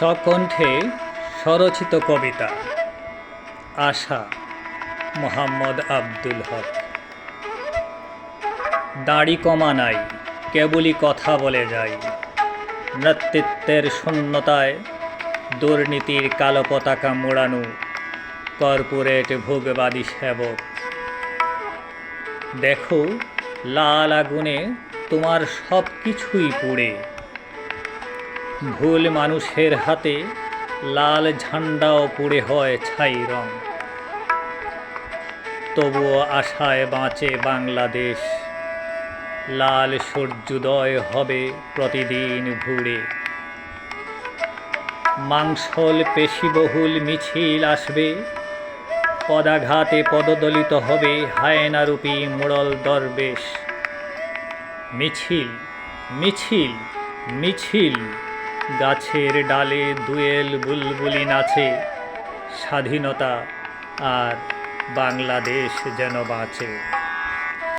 সকণ্ঠে স্বরচিত কবিতা, আশা, মোহাম্মদ আব্দুল হক। দাড়ি কমা নাই, কেবলই কথা বলে যাই। নেতৃত্বের শূন্যতায় দুর্নীতির কালো পতাকা মোড়ানো কর্পোরেট ভোগবাদী সেবক। দেখো, লাল আগুনে তোমার সব কিছুই পুড়ে। ভুল মানুষের হাতে লাল ঝান্ডাও পুড়ে হয় ছাই রং। তবুও আশায় বাঁচে বাংলাদেশ। লাল সূর্যোদয় হবে প্রতিদিন ভুড়ে মাংসল পেশিবহুল মিছিল আসবে। পদাঘাতে পদদলিত হবে হায়নারূপী মোড়ল দরবেশ। মিছিল মিছিল মিছিল। গাছের ডালে দুয়েল বুলবুলি নাচে। স্বাধীনতা আর বাংলাদেশ যেন বাঁচে।